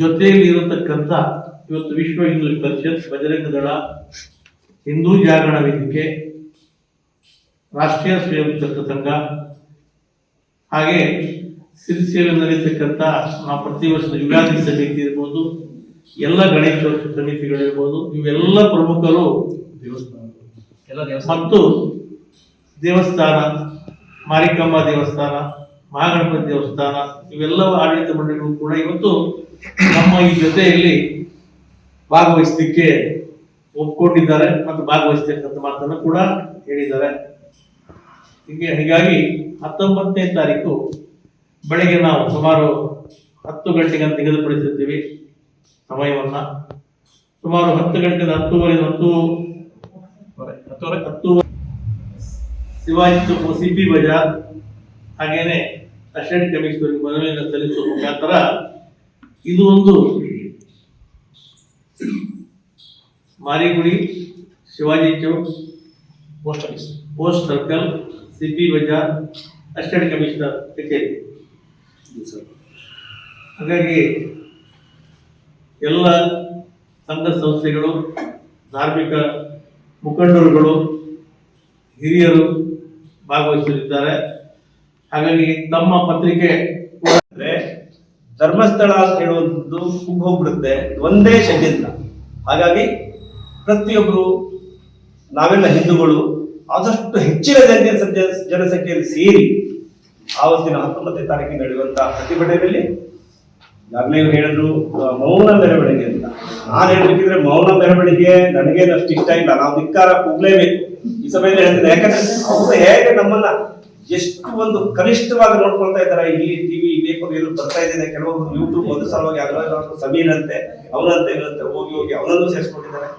ಜೊತೆಯಲ್ಲಿ ಇರತಕ್ಕಂಥ ಇವತ್ತು ವಿಶ್ವ ಹಿಂದೂ ಪರಿಷತ್ ಬಜರಂಗ ದಳ ಹಿಂದೂ ಜಾಗರಣ ವೇದಿಕೆ ರಾಷ್ಟ್ರೀಯ ಸ್ವಯಂ ಚಕ್ರ ಸಂಘ ಹಾಗೆ ಸಿರಿ ಸೇವೆ ನಡೆಯತಕ್ಕಂಥ ನಾವು ಪ್ರತಿ ವರ್ಷದ ಯುಗಾದಿ ಸಮಿತಿ ಇರ್ಬೋದು ಎಲ್ಲ ಗಣೇಶೋತ್ಸವ ಸಮಿತಿಗಳಿರ್ಬೋದು ಇವೆಲ್ಲ ಪ್ರಮುಖರು ಎಲ್ಲ ದೇವಸ್ಥಾನ. ಮತ್ತು ದೇವಸ್ಥಾನ ಮಾರಿಕಂಬ ದೇವಸ್ಥಾನ ಮಹಾಗಣಪತಿ ದೇವಸ್ಥಾನ ಇವೆಲ್ಲ ಆಡಳಿತ ಮಂಡಳಿಗಳು ಕೂಡ ಇವತ್ತು ನಮ್ಮ ಈ ಜೊತೆಯಲ್ಲಿ ಭಾಗವಹಿಸಲಿಕ್ಕೆ ಒಪ್ಕೊಂಡಿದ್ದಾರೆ ಮತ್ತು ಭಾಗವಹಿಸ್ತಕ್ಕಂಥ ಮಾತನ್ನು ಕೂಡ ಹೇಳಿದ್ದಾರೆ. ಹೀಗೆ ಹೀಗಾಗಿ ಹತ್ತೊಂಬತ್ತನೇ ತಾರೀಕು ಬೆಳಗ್ಗೆ ನಾವು ಸುಮಾರು ಹತ್ತು ಗಂಟೆಗೆ ನಿಗದಿಪಡಿಸಿರ್ತೀವಿ ಸಮಯವನ್ನ. ಸುಮಾರು ಹತ್ತು ಗಂಟೆಯಿಂದ ಹತ್ತುವರೆ ಹತ್ತು ಹತ್ತುವರೆ ಹತ್ತು ಶಿವಾಜಿ ಸಿ ಪಿ ಬಜಾರ್ ಹಾಗೇನೆ ಅಸಿಸ್ಟೆಂಟ್ ಕಮಿಷನರ್ಗೆ ಮನವಿಯನ್ನು ಸಲ್ಲಿಸುವ ಮುಖಾಂತರ ಇದು ಒಂದು Marigudi Shivaji Chowk post office post circle C P Bazaar assistant commissioner ಕಚೇರಿ ಹಾಗಾಗಿ ಎಲ್ಲ ಸಂಘ ಸಂಸ್ಥೆಗಳು ಧಾರ್ಮಿಕ ಮುಖಂಡರುಗಳು ಹಿರಿಯರು ಭಾಗವಹಿಸಲಿದ್ದಾರೆ. ಹಾಗಾಗಿ ತಮ್ಮ ಪತ್ರಿಕೆ ಧರ್ಮಸ್ಥಳ ಅಂತ ಹೇಳುವಂಥದ್ದು ಹೋಗ್ಬಿಡುತ್ತೆ ಒಂದೇ ಷಡ್ಯಂತ್ರ ಹಾಗಾಗಿ ಪ್ರತಿಯೊಬ್ಬರು ನಾವೆಲ್ಲ ಹಿಂದೂಗಳು ಆದಷ್ಟು ಹೆಚ್ಚಿನ ಜನಸಂಖ್ಯೆ ಜನಸಂಖ್ಯೆಯಲ್ಲಿ ಸೇರಿ ಆವತ್ತಿನ ಹತ್ತೊಂಬತ್ತನೇ ತಾರೀಕಿಗೆ ನಡೆಯುವಂತಹ ಪ್ರತಿಭಟನೆಯಲ್ಲಿ ಯಾರನ್ನೇ ಹೇಳಿದ್ರು ಮೌನ ಮೆರವಣಿಗೆ ಅಂತ. ನಾನು ಹೇಳ್ಬೇಕಿದ್ರೆ ಮೌನ ಮೆರವಣಿಗೆ ನನಗೇನು ಅಷ್ಟು ಇಷ್ಟ ಇಲ್ಲ. ನಾವು ಧಿಕ್ಕಾರ ಕೂಗ್ಲೇಬೇಕು. ಈ ಸಮಯದಲ್ಲಿ ಹೇಳ್ತೀನಿ. ಯಾಕಂದ್ರೆ ಅವರು ಹೇಗೆ ನಮ್ಮನ್ನ ಎಷ್ಟು ಒಂದು ಕನಿಷ್ಠವಾಗಿ ನೋಡ್ಕೊಳ್ತಾ ಇದ್ದಾರೆ ಈ ಟಿವಿ ಪೇಪರ್ ಎಲ್ಲೂ ಬರ್ತಾ ಇದ್ದಾರೆ ಕೆಲವೊಂದು ಯೂಟ್ಯೂಬ್ ಒಂದು ಸಲುವಾಗಿ ಅದರ ಸಮೀರ್ ಅಂತೆ, ಅವನಂತೆ, ಇವನಂತೆ, ಹೋಗಿ ಹೋಗಿ ಅವನನ್ನು ಸೇರಿಸ್ಕೊಂಡಿದ್ದಾರೆ